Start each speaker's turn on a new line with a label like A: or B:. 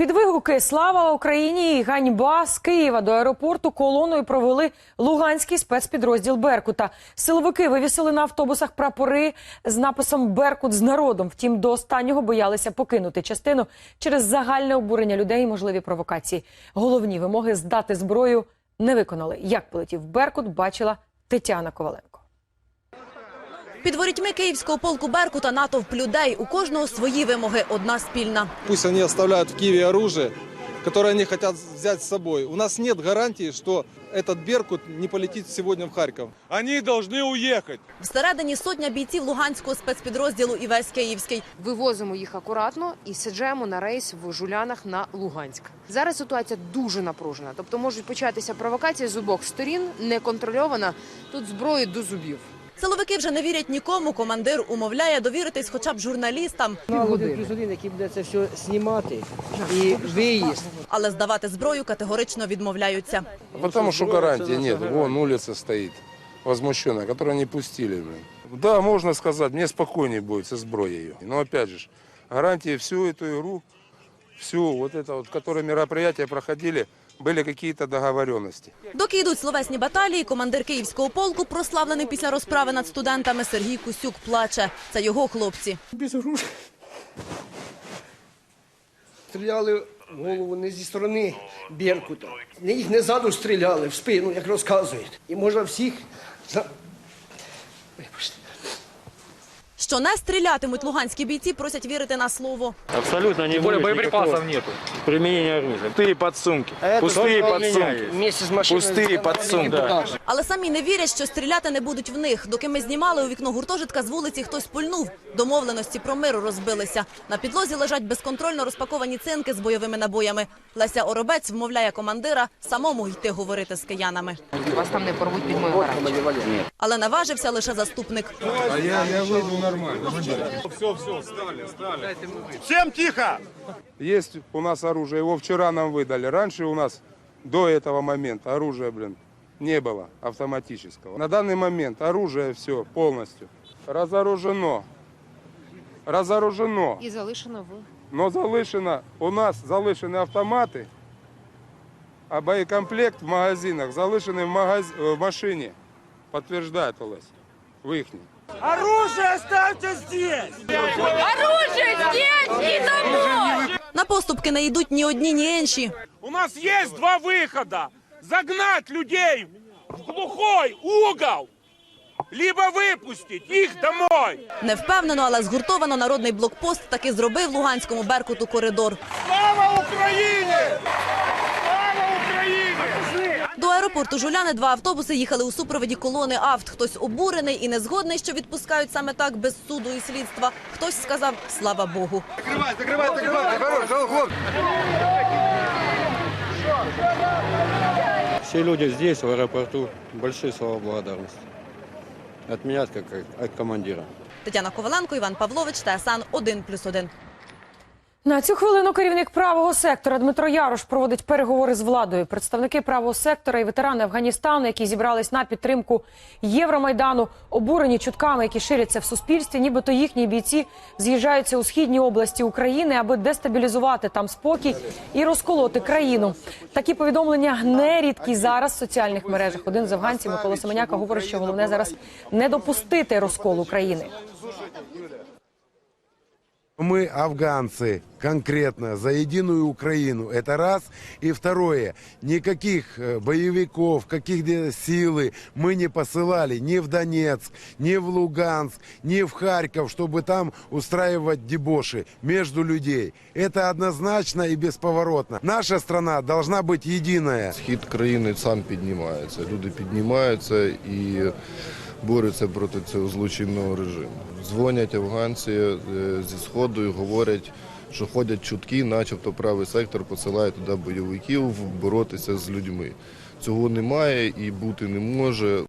A: Під вигуки Слава Україні і ганьба з Києва до аеропорту колоною провели Луганський спецпідрозділ Беркута. Силовики вивісили на автобусах прапори з написом Беркут з народом. Втім, до останнього боялися покинути частину через загальне обурення людей і можливі провокації. Головні вимоги здати зброю не виконали. Як полетів Беркут, бачила Тетяна Коваленко.
B: Під ворітьми київського полку Беркута натовп людей. У кожного свої вимоги. Одна спільна.
C: Пусть они оставляют в Киеве оружие, которое они хотят взять с собой. У нас нет гарантии, что этот Беркут не полетит сегодня в Харьков.
D: Они должны уехать.
B: Всередині сотня бійців Луганського спецпідрозділу і весь київський.
E: Вивозимо їх акуратно і саджаємо на рейс в Жулянах на Луганськ. Зараз ситуація дуже напружена, тобто можуть початися провокації з обох сторін, неконтрольована. Тут зброї до зубів.
B: Силовики вже не вірять нікому. Командир умовляє довіритись хоча б журналістам,
F: один плюс один, який буде це все знімати і виїзд.
B: але здавати зброю категорично відмовляються.
G: Потому что гарантии нет. Вон улица стоит возмущенная, которую не пустили. Блин. Да, можно сказать, мне спокойнее будет со сброей. Но опять же, гарантии всю эту игру, всю вот это вот, которые мероприятия проходили, были какие-то договоренности.
B: Доки йдуть словесні баталії, командир київського полку, прославлений після розправи над студентами, Сергій Кусюк плаче. Це його хлопці.
F: Без грошей. Стріляли в голову не зі сторони Беркута. Не їх не ззаду стріляли, в спину, як розказують. І можна всіх за... Вибачте.
B: Що не стрілятимуть луганські бійці, просять вірити на слово.
H: Абсолютно не
I: более
H: будет
I: боеприпасов
H: никакого
I: нету.
H: применения оружия. Пустые подсумки.
F: А это
H: Пустые
F: тоже
H: подсумки.
F: поменяют. Вместе з машиною
H: Пустые подсумки.
F: Да.
B: Але самі не вірять, що стріляти не будуть в них. Доки ми знімали у вікно гуртожитка, з вулиці хтось пульнув. Домовленості про мир розбилися. На підлозі лежать безконтрольно розпаковані цинки з бойовими набоями. Леся Оробець вмовляє командира самому йти говорити з киянами.
E: Вас там не порвуть під мою гарантію.
B: Але наважився лише заступник.
D: Все, все, стали, стали. Всем тихо!
G: Есть у нас оружие, его вчера нам выдали. Раньше у нас до этого момента оружия, блин, не было автоматического. На данный момент оружие все полностью разоружено. Разоружено.
E: І залишено в
G: Но залишено, у нас залишені автомати, а боєкомплект в магазинах залишений в, магаз... в машині. Підтверджує Олесь. В їхній.
B: На поступки не йдуть ні одні, ні інші.
D: У нас есть два выхода. Загнать людей в глухой угол, либо выпустить их домой.
B: Невпевнено, але згуртовано народний блокпост таки зробив Луганському Беркуту коридор.
D: Слава Украине!
B: Аеропорту Жуляни два автобуси їхали у супроводі колони авт. Хтось обурений і не згодний, що відпускають саме так без суду і слідства. Хтось сказав слава Богу.
H: закривай, Все люди здесь, в аэропорту, большие слова благодарности. От меня, как от командира.
B: Тетяна Коваленко, Іван Павлович, ТСН 1+,1.
A: На цю хвилину керівник правого сектора Дмитро Ярош проводить переговори з владою. Представники правого сектора і ветерани Афганістану, які зібрались на підтримку Євромайдану, обурені чутками, які ширяться в суспільстві, нібито їхні бійці з'їжджаються у східні області України, аби дестабілізувати там спокій і розколоти країну. Такі повідомлення нерідкі зараз в соціальних мережах. Один з афганців Микола Семеняка говорить, що головне зараз не допустити розколу країни.
J: Мы, афганцы, конкретно за единую Украину. Это раз. И второе. Никаких э, боевиков, каких-то силы мы не посылали ни в Донецк, ни в Луганск, ни в Харьков, чтобы там устраивать дебоши между людей. Это однозначно и бесповоротно. Наша страна должна быть единая.
K: Схід країни сам піднімається. Люди піднімаються і борються проти цього злочинного режиму. Дзвонять афганці е, зі сходу і говорять, що ходять чутки, начебто правий сектор посилає туди бойовиків боротися з людьми. Цього немає і бути не може.